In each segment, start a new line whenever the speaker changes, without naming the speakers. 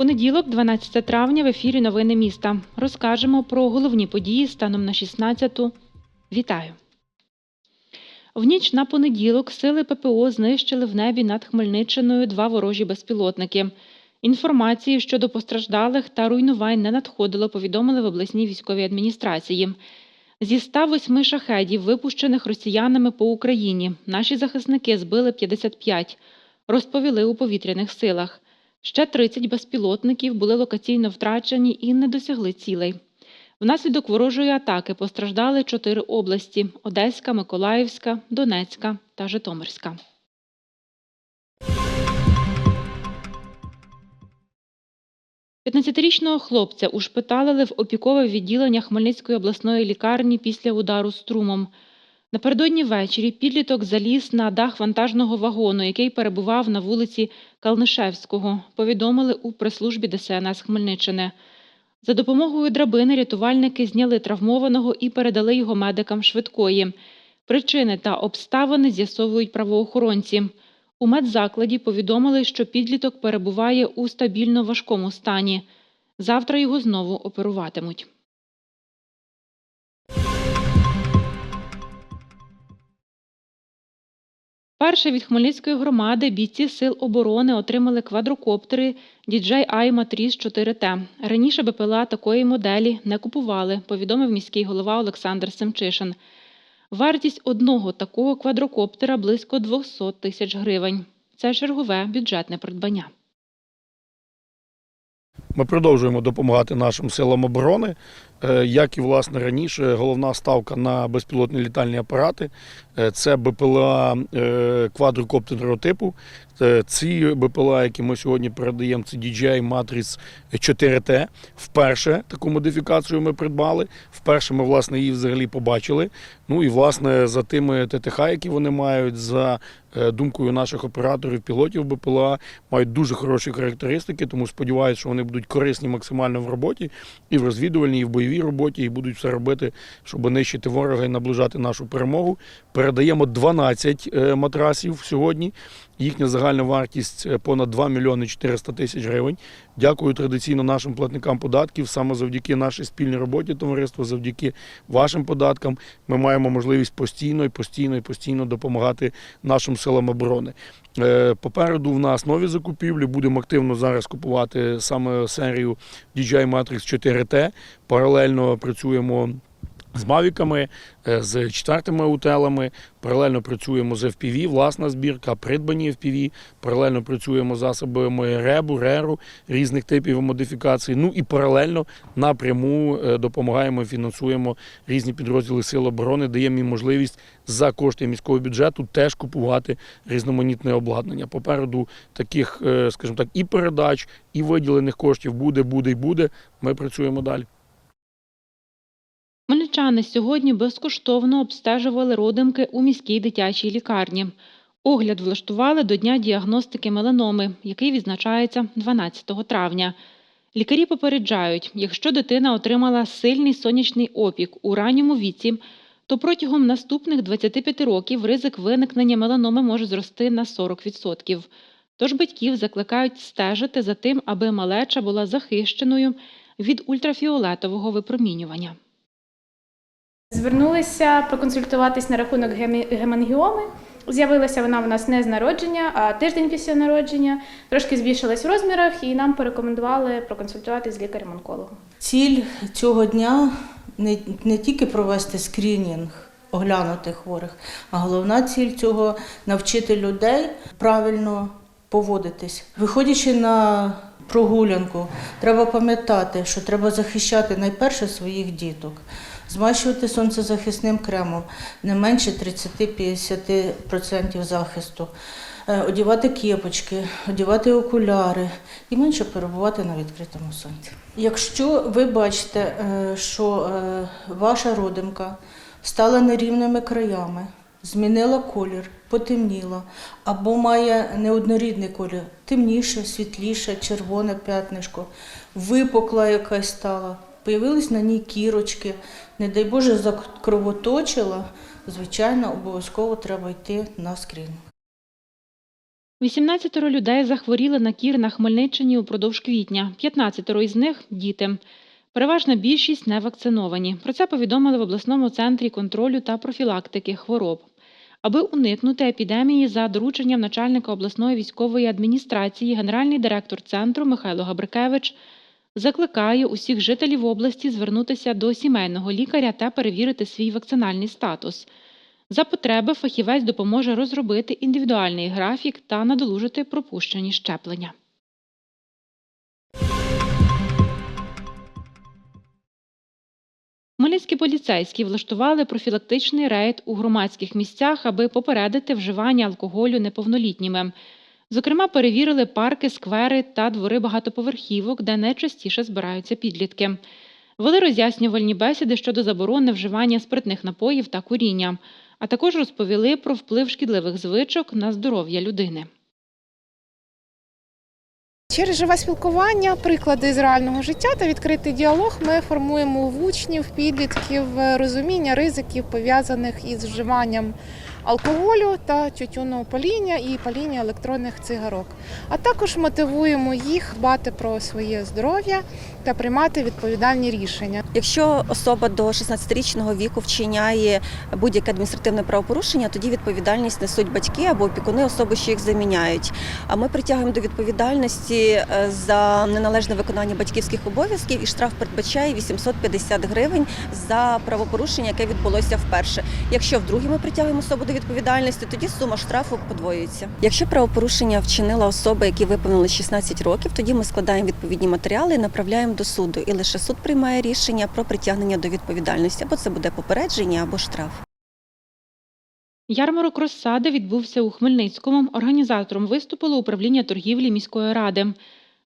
Понеділок, 12 травня, в ефірі Новини міста. Розкажемо про головні події станом на 16-ту. Вітаю! В ніч на понеділок сили ППО знищили в небі над Хмельниччиною два ворожі безпілотники. Інформації щодо постраждалих та руйнувань не надходило, повідомили в обласній військовій адміністрації. Зі 108 шахедів, випущених росіянами по Україні, наші захисники збили 55, розповіли у повітряних силах. Ще 30 безпілотників були локаційно втрачені і не досягли цілей. Внаслідок ворожої атаки постраждали чотири області: Одеська, Миколаївська, Донецька та Житомирська. П'ятнадцятирічного хлопця ушпиталили в опікове відділення Хмельницької обласної лікарні після удару струмом. Напередодні ввечері підліток заліз на дах вантажного вагону, який перебував на вулиці Калнишевського, повідомили у прес-службі ДСНС Хмельниччини. За допомогою драбини рятувальники зняли травмованого і передали його медикам швидкої. Причини та обставини з'ясовують правоохоронці. У медзакладі повідомили, що підліток перебуває у стабільно важкому стані. Завтра його знову оперуватимуть. Перше від Хмельницької громади бійці Сил оборони отримали квадрокоптери DJI Matriz 4T. Раніше БПЛА такої моделі не купували, повідомив міський голова Олександр Семчишин. Вартість одного такого квадрокоптера близько 200 тисяч гривень. Це чергове бюджетне придбання.
Ми продовжуємо допомагати нашим силам оборони. Е, Як і власне раніше, головна ставка на безпілотні літальні апарати Е, це БПЛА е, квадрокоптерного типу. Е, Ці БПЛА, які ми сьогодні передаємо, це DJI Matrix 4T. Вперше таку модифікацію ми придбали. Вперше ми власне її взагалі побачили. Ну і власне за тими ТТХ, які вони мають, за е, думкою наших операторів, пілотів БПЛА, мають дуже хороші характеристики, тому сподіваюся, що вони будуть корисні максимально в роботі і в розвідувальній, і в бойовій роботі, і будуть все робити, щоб нищити ворога і наближати нашу перемогу. Передаємо 12 е, матрасів сьогодні. Їхня загальна вартість е, понад 2 мільйони 400 тисяч гривень. Дякую традиційно нашим платникам податків. Саме завдяки нашій спільній роботі товариства, завдяки вашим податкам, ми маємо можливість постійно і постійно і постійно допомагати нашим силам оборони. Е, Попереду в нас нові закупівлі. Будемо активно зараз купувати саме серію DJI Matrix 4T. Паралельно працюємо. З мавіками, е, з четвертими утелами, паралельно працюємо з FPV, власна збірка, придбані FPV, паралельно працюємо з засобами ребу, реру різних типів модифікацій. Ну і паралельно напряму е, допомагаємо, фінансуємо різні підрозділи Сил оборони, даємо їм можливість за кошти міського бюджету теж купувати різноманітне обладнання. Попереду таких, е, скажімо так, і передач, і виділених коштів буде, буде і буде. Ми працюємо далі.
Хмельничани сьогодні безкоштовно обстежували родимки у міській дитячій лікарні. Огляд влаштували до Дня діагностики меланоми, який відзначається 12 травня. Лікарі попереджають, якщо дитина отримала сильний сонячний опік у ранньому віці, то протягом наступних 25 років ризик виникнення меланоми може зрости на 40%. Тож батьків закликають стежити за тим, аби малеча була захищеною від ультрафіолетового випромінювання.
Звернулися проконсультуватись на рахунок гемангіоми. З'явилася вона в нас не з народження, а тиждень після народження. Трошки збільшилась в розмірах, і нам порекомендували проконсультуватись з лікарем-онкологом.
Ціль цього дня не, не тільки провести скринінг, оглянути хворих, а головна ціль цього навчити людей правильно поводитись. Виходячи на прогулянку, треба пам'ятати, що треба захищати найперше своїх діток. Змащувати сонцезахисним кремом не менше 30-50% захисту, Е, одягати кепочки, одягати окуляри і менше перебувати на відкритому сонці. Якщо ви бачите, е, що е, ваша родимка стала нерівними краями, змінила колір, потемніла, або має неоднорідний колір, темніше, світліше, червоне п'ятнишко, випукла якась стала, появились на ній кірочки, не дай Боже, закровоточила, звичайно, обов'язково треба йти на скринінг.
18 людей захворіли на кір на Хмельниччині упродовж квітня. 15 із них діти. Переважна більшість не вакциновані. Про це повідомили в обласному центрі контролю та профілактики хвороб. Аби уникнути епідемії, за дорученням начальника обласної військової адміністрації, генеральний директор центру Михайло Габрикевич закликає усіх жителів області звернутися до сімейного лікаря та перевірити свій вакцинальний статус. За потреби фахівець допоможе розробити індивідуальний графік та надолужити пропущені щеплення. Хмельницькі поліцейські влаштували профілактичний рейд у громадських місцях, аби попередити вживання алкоголю неповнолітніми. Зокрема, перевірили парки, сквери та двори багатоповерхівок, де найчастіше збираються підлітки. Вели роз'яснювальні бесіди щодо заборони вживання спиртних напоїв та куріння, а також розповіли про вплив шкідливих звичок на здоров'я людини.
Через живе спілкування, приклади з реального життя та відкритий діалог ми формуємо в учнів, підлітків е, розуміння ризиків пов'язаних із вживанням алкоголю та тютюного паління і паління електронних цигарок. А також мотивуємо їх дбати про своє здоров'я та приймати відповідальні рішення.
Якщо особа до 16-річного віку вчиняє будь-яке адміністративне правопорушення, тоді відповідальність несуть батьки або опікуни особи, що їх заміняють. А ми притягуємо до відповідальності е, за неналежне виконання батьківських обов'язків, і штраф передбачає 850 гривень за правопорушення, яке відбулося вперше. Якщо вдруге ми притягуємо особу до відповідальності, тоді сума штрафу подвоюється. Якщо правопорушення вчинила особа, які виповнили 16 років, тоді ми складаємо відповідні матеріали і направляємо до суду. І лише суд приймає рішення про притягнення до відповідальності, або це буде попередження, або штраф.
Ярмарок розсади відбувся у Хмельницькому. Організатором виступило управління торгівлі міської ради.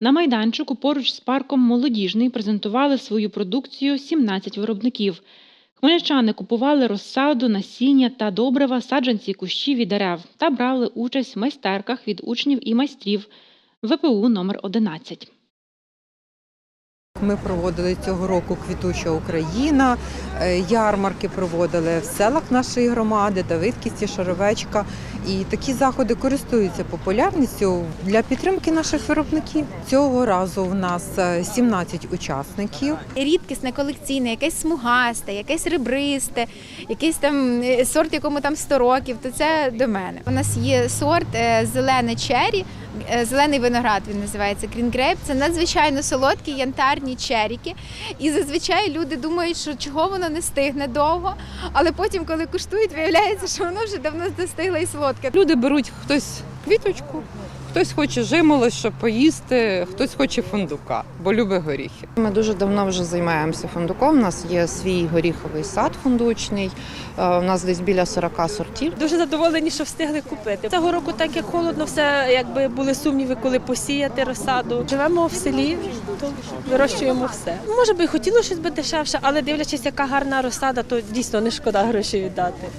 На майданчику поруч з парком Молодіжний презентували свою продукцію 17 виробників. Хмельничани купували розсаду, насіння та добрива, саджанці кущів і дерев та брали участь в майстерках від учнів і майстрів ВПУ номер 11.
Ми проводили цього року Квітуча Україна, е, ярмарки проводили в селах нашої громади, Давидківці, Шаровечка. І такі заходи користуються популярністю для підтримки наших виробників. Цього разу в нас е, 17 учасників.
рідкісне, колекційне, якесь смугасте, якесь ребристе, якийсь там е, сорт, якому там 100 років, то це до мене. У нас є сорт е, зелене чері, е, зелений виноград він називається крінгрейп. Це надзвичайно солодкі янтарні черіки. І зазвичай люди думають, що чого воно не стигне довго, але потім, коли куштують, виявляється, що воно вже давно застигло і солодке.
Люди беруть хтось квіточку, хтось хоче жимолость, щоб поїсти, хтось хоче фундука, бо любить горіхи. Ми дуже давно вже займаємося фундуком. У нас є свій горіховий сад фундучний. е, У нас десь біля 40 сортів.
Дуже задоволені, що встигли купити. Цього року, так як холодно, все якби були сумніви, коли посіяти розсаду. Живемо в селі, то вирощуємо все. Може би хотілося щось би дешевше, але дивлячись, яка гарна розсада, то дійсно не шкода грошей віддати.